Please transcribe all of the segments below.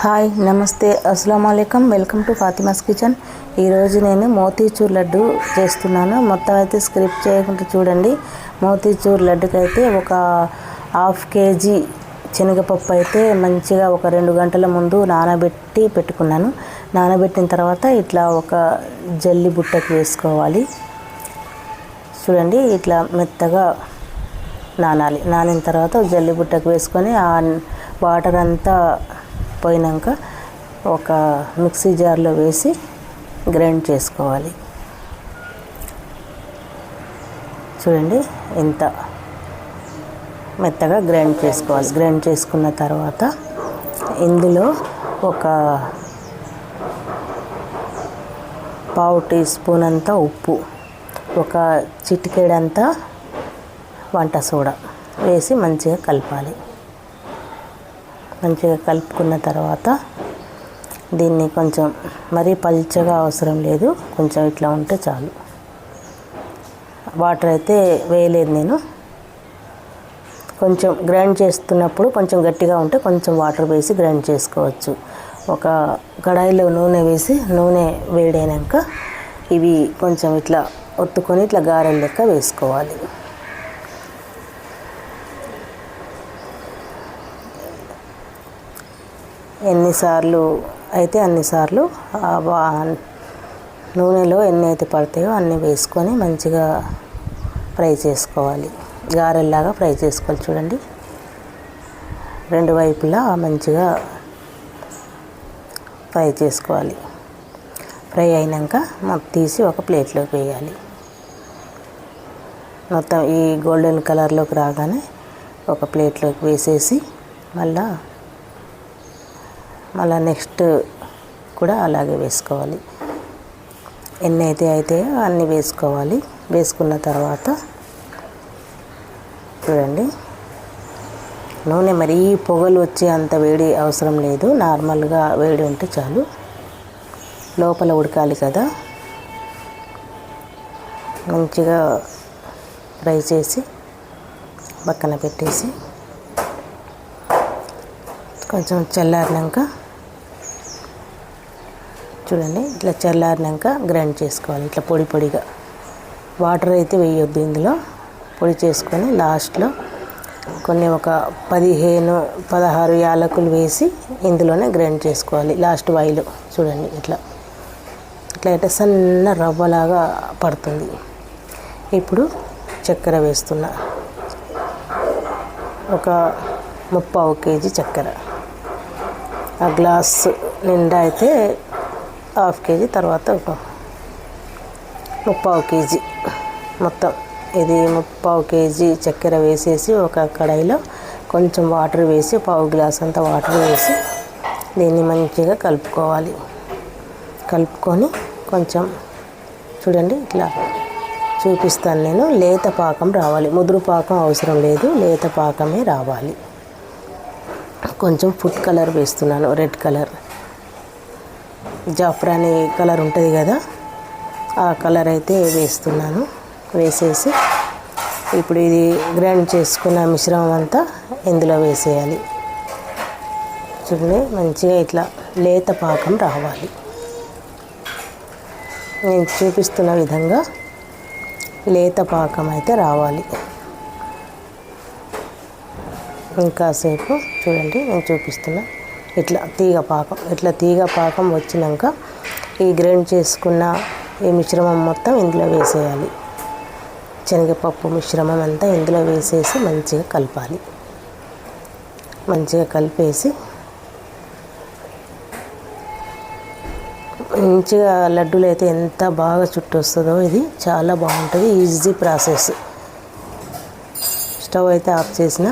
Hi నమస్తే అస్సలం welcome to Fatima's kitchen. ఈరోజు నేను మోతీచూర్ లడ్డు చేస్తున్నాను. మొత్తం అయితే స్క్రిప్ట్ చేయకుండా చూడండి. మోతీచూర్ లడ్డుకి అయితే ఒక హాఫ్ కేజీ శనగపప్పు అయితే మంచిగా ఒక రెండు గంటల ముందు నానబెట్టి పెట్టుకున్నాను. నానబెట్టిన తర్వాత ఇట్లా ఒక జల్లి బుట్టకు వేసుకోవాలి. చూడండి ఇట్లా మెత్తగా నానాలి. నానిన తర్వాత జల్లి బుట్టకు వేసుకొని ఆ వాటర్ అంతా పోయినాక ఒక మిక్సీ జార్లో వేసి గ్రైండ్ చేసుకోవాలి. చూడండి ఇంత మెత్తగా గ్రైండ్ చేసుకోవాలి. గ్రైండ్ చేసుకున్న తర్వాత ఇందులో ఒక పావు టీ స్పూన్ అంతా ఉప్పు ఒక చిటికెడంతా వంట సోడా వేసి మంచిగా కలపాలి. మంచిగా కలుపుకున్న తర్వాత దీన్ని కొంచెం మరీ పల్చగా అవసరం లేదు. కొంచెం ఇట్లా ఉంటే చాలు. వాటర్ అయితే వేయలేదు నేను. కొంచెం గ్రైండ్ చేస్తున్నప్పుడు కొంచెం గట్టిగా ఉంటే కొంచెం వాటర్ వేసి గ్రైండ్ చేసుకోవచ్చు. ఒక కడాయిలో నూనె వేసి నూనె వేడైనాక ఇవి కొంచెం ఇట్లా ఒత్తుకొని ఇట్లా గారెలు లెక్క వేసుకోవాలి. ఎన్నిసార్లు అయితే అన్నిసార్లు నూనెలో ఎన్ని అయితే పడతాయో అన్ని వేసుకొని మంచిగా ఫ్రై చేసుకోవాలి. గారెల్లాగా ఫ్రై చేసుకోవాలి చూడండి. రెండు వైపులా మంచిగా ఫ్రై చేసుకోవాలి. ఫ్రై అయినాక మొత్తం తీసి ఒక ప్లేట్లోకి వేయాలి. మొత్తం ఈ గోల్డెన్ కలర్లోకి రాగానే ఒక ప్లేట్లోకి వేసేసి మళ్ళీ మళ్ళీ నెక్స్ట్ కూడా అలాగే వేసుకోవాలి. ఎన్ని అయితే అయితే అన్నీ వేసుకోవాలి. వేసుకున్న తర్వాత చూడండి. నూనె మరీ పొగలు వచ్చే అంత వేడి అవసరం లేదు. నార్మల్గా వేడి ఉంటే చాలు. లోపల ఉడకాలి కదా. మంచిగా ఫ్రై చేసి పక్కన పెట్టేసి కొంచెం చల్లారినాక చూడండి ఇట్లా చల్లారినాక గ్రైండ్ చేసుకోవాలి ఇట్లా పొడి పొడిగా. వాటర్ అయితే వేయొద్దు ఇందులో. పొడి చేసుకొని లాస్ట్లో కొన్ని ఒక పదిహేను పదహారు యాలకులు వేసి ఇందులోనే గ్రైండ్ చేసుకోవాలి లాస్ట్ వాయిలో చూడండి ఇట్లా. ఇట్లా అయితే సన్న రవ్వలాగా పడుతుంది. ఇప్పుడు చక్కెర వేస్తున్నా. ఒక ముప్పావు కేజీ చక్కెర. ఆ గ్లాస్ నిండా అయితే హాఫ్ కేజీ తర్వాత ఒక ముప్పావు కేజీ మొత్తం. ఇది ముప్పావు కేజీ చక్కెర వేసేసి ఒక కడాయిలో కొంచెం వాటర్ వేసి పావు గ్లాస్ అంత వాటర్ వేసి దీన్ని మంచిగా కలుపుకోవాలి. కలుపుకొని కొంచెం చూడండి ఇట్లా చూపిస్తాను నేను. లేత పాకం రావాలి. ముదురు పాకం అవసరం లేదు. లేత పాకమే రావాలి. కొంచెం ఫుడ్ కలర్ వేస్తున్నాను. Red colour. జాఫ్రాని కలర్ ఉంటుంది కదా ఆ కలర్ అయితే వేస్తున్నాను వేసేసి ఇప్పుడు ఇది గ్రైండ్ చేసుకున్న మిశ్రమం అంతా ఇందులో వేసేయాలి. చూడండి మంచిగా ఇట్లా లేత పాకం రావాలి. నేను చూపిస్తున్న విధంగా లేత పాకం అయితే రావాలి. ఇంకాసేపు చూడండి నేను చూపిస్తున్నా ఇట్లా తీగ పాకం ఇట్లా తీగ పాకం వచ్చినాక ఈ గ్రైండ్ చేసుకున్న ఈ మిశ్రమం మొత్తం ఇందులో వేసేయాలి. శనగపప్పు మిశ్రమం అంతా ఇందులో వేసేసి మంచిగా కలపాలి. మంచిగా కలిపేసి మంచిగా లడ్డూలు అయితే ఎంత బాగా చుట్టూ వస్తుందో ఇది చాలా బాగుంటుంది ఈజీ ప్రాసెస్. స్టవ్ అయితే ఆఫ్ చేసిన.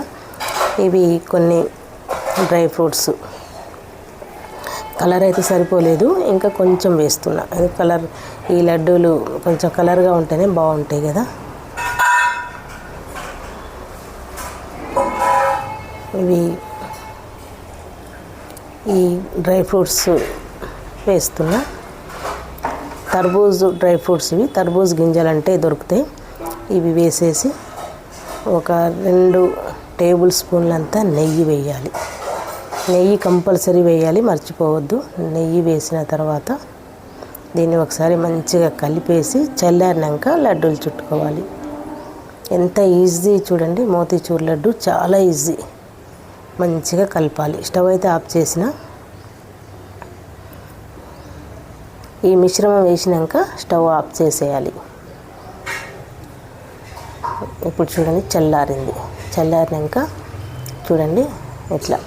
ఇవి కొన్ని డ్రై ఫ్రూట్స్. కలర్ అయితే సరిపోలేదు. ఇంకా కొంచెం వేస్తున్నా. అది కలర్ ఈ లడ్డూలు కొంచెం కలర్గా ఉంటేనే బాగుంటాయి కదా. ఇవి ఈ డ్రై ఫ్రూట్స్ వేస్తున్నా. తర్బూజ్ డ్రై ఫ్రూట్స్ ఇవి. తర్బూజ్ గింజలు అంటే దొరుకుతాయి. ఇవి వేసేసి ఒక రెండు టేబుల్ స్పూన్లంతా నెయ్యి వేయాలి. నెయ్యి కంపల్సరీ వేయాలి మర్చిపోవద్దు. నెయ్యి వేసిన తర్వాత దీన్ని ఒకసారి మంచిగా కలిపేసి చల్లారినాక లడ్డూలు చుట్టుకోవాలి. ఎంత ఈజీ చూడండి మోతీచూర్ లడ్డు చాలా ఈజీ. మంచిగా కలపాలి. స్టవ్ అయితే ఆఫ్ చేసిన. ఈ మిశ్రమం వేసినాక స్టవ్ ఆఫ్ చేసేయాలి. ఇప్పుడు చూడండి చల్లారింది. చల్లారినాక చూడండి ఇట్లా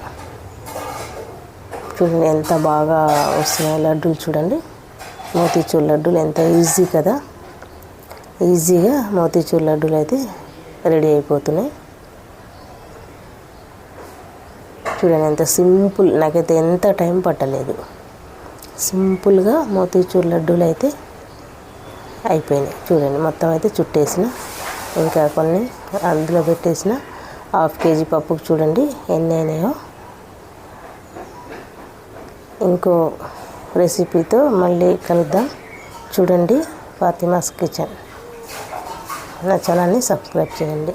చూడండి ఎంత బాగా వస్తున్నాయి లడ్డూలు చూడండి. మోతీచూర్ లడ్డూలు ఎంత ఈజీ కదా. ఈజీగా మోతీచూర్ లడ్డూలు అయితే రెడీ అయిపోతున్నాయి. చూడండి ఎంత సింపుల్ నాకైతే ఎంత టైం పట్టలేదు. సింపుల్గా మోతీచూర్ లడ్డూలు అయితే అయిపోయినాయి. చూడండి మొత్తం అయితే చుట్టేసిన ఇంకా కొన్ని అందులో పెట్టేసిన హాఫ్ కేజీ పప్పుకు చూడండి ఎన్ని అయినాయో. ఇంకో రెసిపీతో మళ్ళీ కలుద్దాం. చూడండి ఫాతిమాస్ కిచెన్. నా ఛానల్ని సబ్స్క్రైబ్ చేయండి.